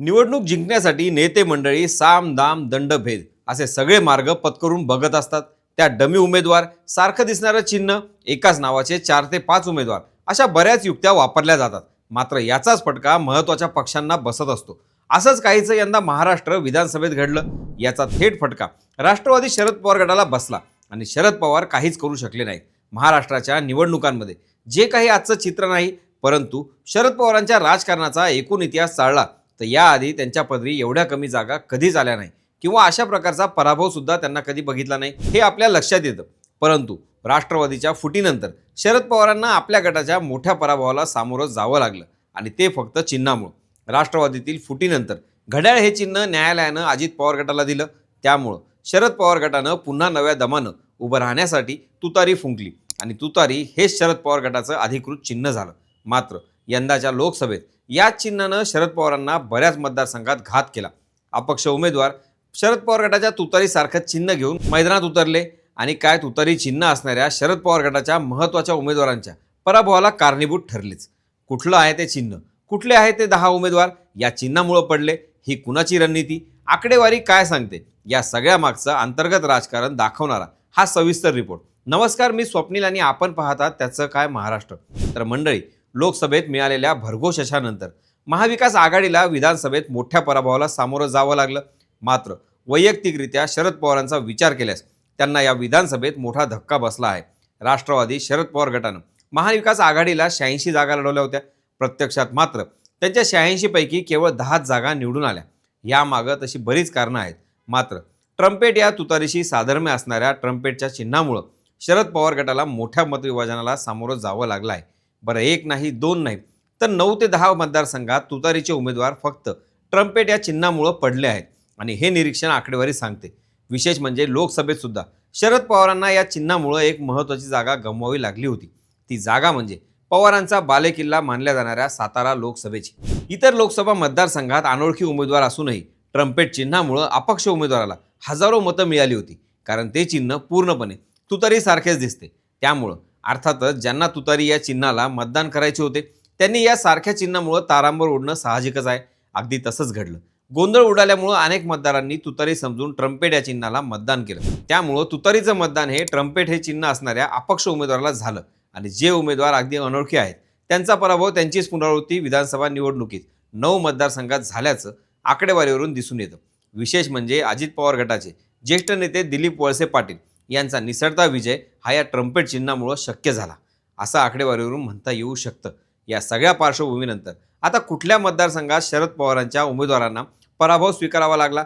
निवडणूक जिंकण्यासाठी नेते मंडळी साम दाम दंडभेद असे सगळे मार्ग पत्करून बघत असतात. त्या डमी उमेदवार सारखं दिसणारं चिन्ह एकाच नावाचे चार ते पाच उमेदवार अशा बऱ्याच युक्त्या वापरल्या जातात. मात्र याचाच फटका महत्त्वाच्या पक्षांना बसत असतो. असंच काहीचं यंदा महाराष्ट्र विधानसभेत घडलं. याचा थेट फटका राष्ट्रवादी शरद पवार गटाला बसला आणि शरद पवार काहीच करू शकले नाहीत. महाराष्ट्राच्या निवडणुकांमध्ये जे काही आजचं चित्र नाही परंतु शरद पवारांच्या राजकारणाचा एकूण इतिहास चालला. तर याआधी त्यांच्या पदरी एवढ्या कमी जागा कधीच आल्या नाही किंवा अशा प्रकारचा पराभव सुद्धा त्यांना कधी बघितला नाही हे आपल्या लक्षात येतं. परंतु राष्ट्रवादीच्या फुटीनंतर शरद पवारांना आपल्या गटाच्या मोठ्या पराभवाला सामोरं जावं लागलं आणि ते फक्त चिन्हामुळं. राष्ट्रवादीतील फुटीनंतर घड्याळ हे चिन्ह न्यायालयानं अजित पवार गटाला दिलं. त्यामुळं शरद पवार गटानं पुन्हा नव्या दमानं उभं राहण्यासाठी तुतारी फुंकली आणि तुतारी हेच शरद पवार गटाचं अधिकृत चिन्ह झालं. मात्र यंदाच्या लोकसभेत. याच चिन्हानं शरद पवारांना बऱ्याच मतदारसंघात घात केला. अपक्ष उमेदवार शरद पवार गटाच्या तुतारीसारखं चिन्ह घेऊन मैदानात उतरले आणि काय तुतारी चिन्ह असणाऱ्या शरद पवार गटाच्या महत्त्वाच्या उमेदवारांच्या पराभवाला कारणीभूत ठरलेच. कुठलं आहे ते चिन्ह? कुठले आहे ते दहा उमेदवार? या चिन्हामुळं पडले. ही कुणाची रणनीती? आकडेवारी काय सांगते? या सगळ्या मागचं अंतर्गत राजकारण दाखवणारा हा सविस्तर रिपोर्ट. नमस्कार मी स्वप्नील आणि आपण पाहता त्याचं काय महाराष्ट्र. तर मंडळी लोकसभेत मिळालेल्या भरघोष यशानंतर महाविकास आघाडीला विधानसभेत मोठ्या पराभवाला सामोरं जावं लागलं. मात्र वैयक्तिकरित्या शरद पवारांचा विचार केल्यास त्यांना या विधानसभेत मोठा धक्का बसला आहे. राष्ट्रवादी शरद पवार गटानं महाविकास आघाडीला शहाऐंशी जागा लढवल्या होत्या. प्रत्यक्षात मात्र त्यांच्या शहाऐंशीपैकी केवळ दहाच जागा निवडून आल्या. यामागं तशी बरीच कारणं आहेत. मात्र ट्रम्पेट या तुतारीशी साधर्म्य असणाऱ्या ट्रम्पेटच्या चिन्हामुळं शरद पवार गटाला मोठ्या मतविभाजनाला सामोरं जावं लागलं आहे. बरं एक नाही दोन नाही. तर नऊ ते दहा मतदारसंघात तुतारीचे उमेदवार फक्त ट्रम्पेट या चिन्हामुळं पडले आहेत. आणि हे निरीक्षण आकडेवारी सांगते. विशेष म्हणजे लोकसभेत सुद्धा शरद पवारांना या चिन्हामुळं एक महत्त्वाची जागा गमवावी लागली होती. ती जागा म्हणजे पवारांचा बालेकिल्ला मानल्या जाणाऱ्या सातारा लोकसभेची. इतर लोकसभा मतदारसंघात अनोळखी उमेदवार असूनही ट्रम्पेट चिन्हामुळं अपक्ष उमेदवाराला हजारो मतं मिळाली होती. कारण ते चिन्ह पूर्णपणे तुतारीसारखेच दिसते. त्यामुळं अर्थातच ज्यांना तुतारी या चिन्हाला मतदान करायचे होते त्यांनी या सारख्या चिन्हामुळं तारांबर उडणं साहजिकच आहे. अगदी तसंच घडलं. गोंधळ उडाल्यामुळं अनेक मतदारांनी तुतारी समजून ट्रम्पेट या चिन्हाला मतदान केलं. त्यामुळं तुतारीचं मतदान हे ट्रम्पेट हे चिन्ह असणाऱ्या अपक्ष उमेदवाराला झालं आणि जे उमेदवार अगदी अनोळखी आहेत त्यांचा पराभव त्यांचीच पुनरावृत्ती विधानसभा निवडणुकीत नऊ मतदारसंघात झाल्याचं आकडेवारीवरून दिसून येतं. विशेष म्हणजे अजित पवार गटाचे ज्येष्ठ नेते दिलीप वळसे पाटील यांचा निसरता विजय हा या ट्रम्पेट चिन्हामुळं शक्य झाला. असा आकडेवारीवरून म्हणता येऊ शकतं. या सगळ्या पार्श्वभूमीनंतर आता कुठल्या मतदारसंघात शरद पवारांच्या उमेदवारांना पराभव स्वीकारावा लागला?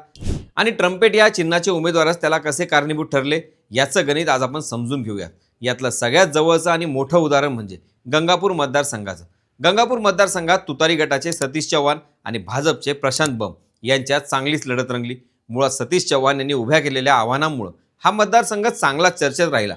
आणि ट्रम्पेट या चिन्हाचे उमेदवारच त्याला कसे कारणीभूत ठरले? याचं गणित आज आपण समजून घेऊया यातलं सगळ्यात जवळचं आणि मोठं उदाहरण म्हणजे गंगापूर मतदारसंघाचं. गंगापूर मतदारसंघात तुतारी गटाचे सतीश चव्हाण आणि भाजपचे प्रशांत बम यांच्यात चांगलीच लढत रंगली. मुळात सतीश चव्हाण यांनी उभ्या केलेल्या आव्हानामुळं हा मतदारसंघ चांगलाच चर्चेत राहिला.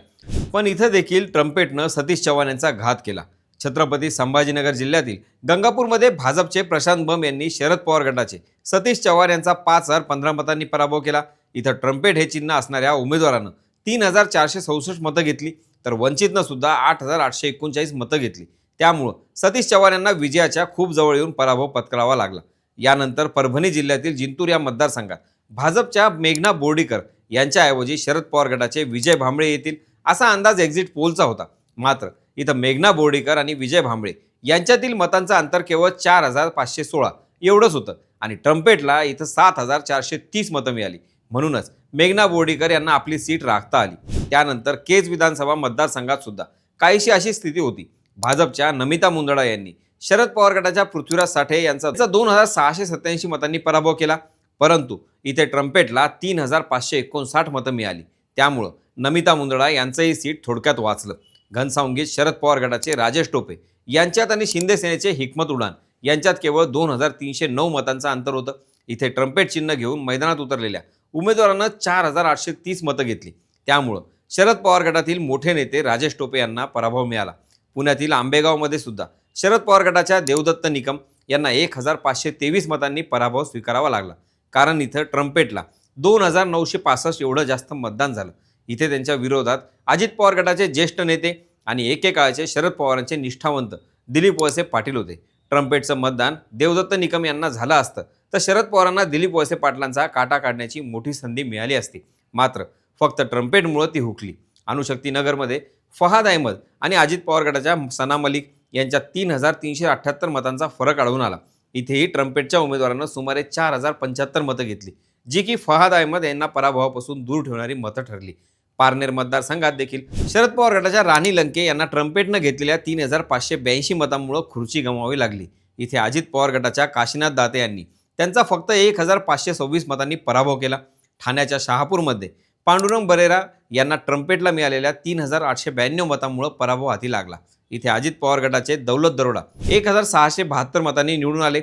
पण इथं देखील ट्रम्पेटनं सतीश चव्हाण यांचा घात केला. छत्रपती संभाजीनगर जिल्ह्यातील गंगापूरमध्ये भाजपचे प्रशांत बम यांनी शरद पवार गटाचे सतीश चव्हाण यांचा पाच हजार पंधरा मतांनी पराभव केला. इथं ट्रम्पेट हे चिन्ह असणाऱ्या उमेदवारानं तीन हजार चारशे चौसष्ट मतं घेतली. तर वंचितनं सुद्धा आठ हजार आठशे एकोणचाळीस मतं घेतली. त्यामुळं सतीश चव्हाण यांना विजयाच्या खूप जवळ येऊन पराभव पत्करावा लागला. यानंतर परभणी जिल्ह्यातील जिंतूर या मतदारसंघात भाजपच्या मेघना बोर्डीकर यांच्याऐवजी शरद पवार गटाचे विजय भांबळे येतील असा अंदाज एक्झिट पोलचा होता. मात्र इथं मेघना बोर्डीकर आणि विजय भांबळे यांच्यातील मतांचं अंतर केवळ चार हजार पाचशे सोळा एवढंच होतं आणि ट्रम्पेटला इथं सात हजार चारशे तीस मतं मिळाली. म्हणूनच मेघना बोर्डीकर यांना आपली सीट राखता आली. त्यानंतर केज विधानसभा मतदारसंघात सुद्धा काहीशी अशी स्थिती होती. भाजपच्या नमिता मुंदडा यांनी शरद पवार गटाच्या पृथ्वीराज साठे यांचा दोन हजार सहाशे सत्याऐंशी मतांनी पराभव केला. परंतु इथे ट्रम्पेटला तीन हजार पाचशे एकोणसाठ मतं मिळाली. त्यामुळं नमिता मुंदडा यांचंही सीट थोडक्यात वाचलं. घनसावंगीत शरद पवार गटाचे राजेश टोपे यांच्यात आणि शिंदे सेनेचे हिकमत उडान यांच्यात केवळ दोन हजार तीनशे नऊ मतांचं अंतर होतं. इथे ट्रम्पेट चिन्ह घेऊन मैदानात उतरलेल्या उमेदवारानं चार हजार आठशे तीस मतं घेतली. त्यामुळं शरद पवार गटातील मोठे नेते राजेश टोपे यांना पराभव मिळाला. पुण्यातील आंबेगावमध्ये सुद्धा शरद पवार गटाच्या देवदत्त निकम यांना एक हजार पाचशे तेवीस मतांनी पराभव स्वीकारावा लागला. कारण इथं ट्रम्पेटला दोन हजार नऊशे पासष्ट एवढं जास्त मतदान झालं. इथे त्यांच्या विरोधात अजित पवार गटाचे ज्येष्ठ नेते आणि एकेकाळचे शरद पवारांचे निष्ठावंत दिलीप वळसे पाटील होते. ट्रम्पेटचं मतदान देवदत्त निकम यांना झालं असतं. तर शरद पवारांना दिलीप वळसे पाटलांचा काटा काढण्याची मोठी संधी मिळाली असती. मात्र फक्त ट्रम्पेटमुळं ती हुकली. अणुशक्ती नगरमध्ये फहाद अहमद आणि अजित पवार गटाच्या सना मलिक यांच्या तीन हजार तीनशे अठ्ठ्याहत्तर मतांचा फरक आढळून आला. इथेही ट्रम्पेटच्या उमेदवारानं सुमारे चार हजार पंच्याहत्तर मतं घेतली जी की फहाद अहमद यांना पराभवापासून दूर ठेवणारी मतं ठरली. पारनेर मतदारसंघात देखील शरद पवार गटाच्या राणी लंके यांना ट्रम्पेटनं घेतलेल्या तीन हजार पाचशे ब्याऐंशी मतांमुळे खुर्ची गमावी लागली. इथे अजित पवार गटाच्या काशीनाथ दाते यांनी त्यांचा फक्त एक हजार पाचशे सव्वीस मतांनी पराभव केला. ठाण्याच्या शहापूरमध्ये पांडुरंग बरेरा यांना ट्रम्पेटला मिळालेल्या तीन हजार आठशे ब्याण्णव मतांमुळे पराभव हाती लागला. इथे अजित पवार गटाचे दौलत दरोडा एक हजार सहाशे बहात्तर मतांनी निवडून आले.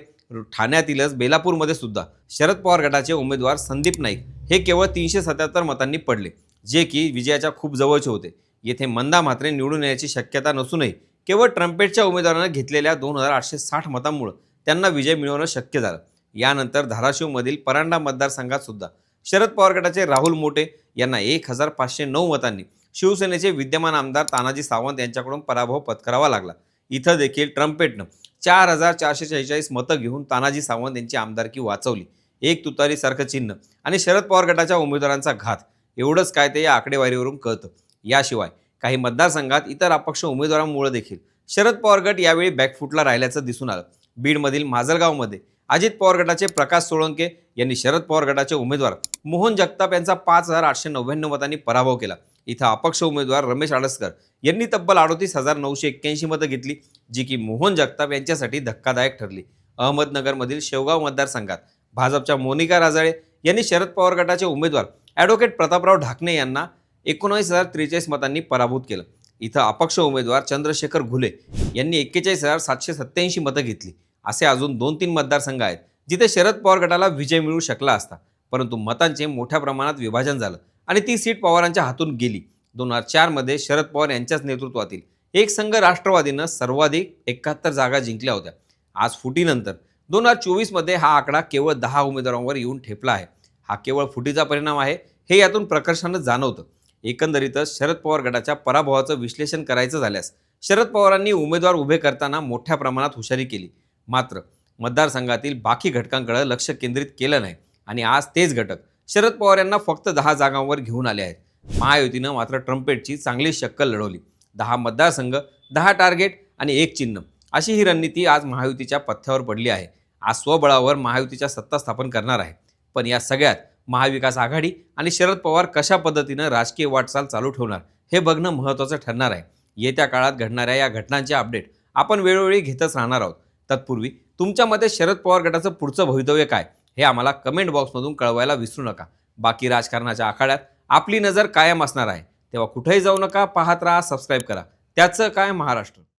ठाण्यातीलच बेलापूरमध्ये सुद्धा शरद पवार गटाचे उमेदवार संदीप नाईक हे केवळ तीनशे सत्याहत्तर मतांनी पडले जे की विजयाच्या खूप जवळचे होते. येथे मंदा मात्रे निवडून येण्याची शक्यता नसूनही केवळ ट्रम्पेटच्या उमेदवारानं घेतलेल्या दोन हजार आठशे साठ मतांमुळे त्यांना विजय मिळवणं शक्य झालं. यानंतर धाराशिवमधील परांडा मतदारसंघात सुद्धा शरद पवार गटाचे राहुल मोटे यांना एक हजार पाचशे नऊ मतांनी शिवसेनेचे विद्यमान आमदार तानाजी सावंत यांच्याकडून पराभव पत्करावा लागला. इथं देखील ट्रम्पेटनं चार हजार चारशे शेहेचाळीस मतं घेऊन तानाजी सावंत यांची आमदारकी वाचवली. एक तुतारीसारखं चिन्ह आणि शरद पवार गटाच्या उमेदवारांचा घात. एवढंच काय ते या आकडेवारीवरून कळतं. याशिवाय काही मतदारसंघात इतर अपक्ष उमेदवारांमुळे देखील शरद पवार गट यावेळी बॅकफुटला राहिल्याचं दिसून आलं. बीडमधील माजलगावमध्ये अजित पवार गटाचे प्रकाश सोळंके यांनी शरद पवार गटाचे उमेदवार मोहन जगताप यांचा पाच हजार आठशे नव्याण्णव मतांनी पराभव केला. इथं अपक्ष उमेदवार रमेश आडसकर यांनी तब्बल अडोतीस हजार नऊशे एक्क्याऐंशी मतं घेतली जी की मोहन जगताप यांच्यासाठी धक्कादायक ठरली. अहमदनगरमधील शेवगाव मतदारसंघात भाजपच्या मोनिका राजाळे यांनी शरद पवार गटाचे उमेदवार ॲडव्होकेट प्रतापराव ढाकणे यांना एकोणावीस हजार त्रेचाळीस मतांनी पराभूत केलं. इथं अपक्ष उमेदवार चंद्रशेखर घुले यांनी एक्केचाळीस हजार सातशे सत्त्याऐंशी मतं घेतली. असे अजून दोन तीन मतदारसंघ आहेत जिथे शरद पवार गटाला विजय मिळू शकला असता. परंतु मतांचे मोठ्या प्रमाणात विभाजन झालं आणि ती सीट पवारांच्या हातून गेली. दोन हजार चारमध्ये शरद पवार यांच्याच नेतृत्वातील एक संघ राष्ट्रवादीनं सर्वाधिक एकाहत्तर जागा जिंकल्या होत्या. आज फुटीनंतर दोन हजार चोवीसमध्ये हा आकडा केवळ दहा उमेदवारांवर येऊन ठेपला आहे. हा केवळ फुटीचा परिणाम आहे हे यातून प्रकर्षानं जाणवतं. एकंदरीतच शरद पवार गटाच्या पराभवाचं विश्लेषण करायचं झाल्यास शरद पवारांनी उमेदवार उभे करताना मोठ्या प्रमाणात हुशारी केली. मात्र मतदारसंघातील बाकी घटकांकडे लक्ष केंद्रित केलं नाही. आणि आज तेच घटक शरद पवार यांना फक्त दहा जागांवर घेऊन आले आहेत. महायुतीनं मात्र ट्रम्पेटची चांगली शक्कल लढवली. दहा मतदारसंघ दहा टार्गेट आणि एक चिन्ह अशी ही रणनीती आज महायुतीच्या पथ्यावर पडली आहे. आज स्वबळावर महायुतीच्या सत्ता स्थापन करणार आहे. पण या सगळ्यात महाविकास आघाडी आणि शरद पवार कशा पद्धतीनं राजकीय वाटचाल चालू ठेवणार हे बघणं महत्त्वाचं ठरणार आहे. येत्या काळात घडणाऱ्या या घटनांचे अपडेट आपण वेळोवेळी घेतच राहणार आहोत. तत्पूर्वी तुमच्या मते शरद पवार गटाचं पुढचं भवितव्य काय? हे आम्हाला कमेंट बॉक्समधून कळवायला विसरू नका. बाकी राजकारणाच्या आखाड्यात आपली नजर कायम असणार आहे. तेव्हा कुठेही जाऊ नका पाहत राहा सबस्क्राईब करा. त्याचं काय महाराष्ट्र?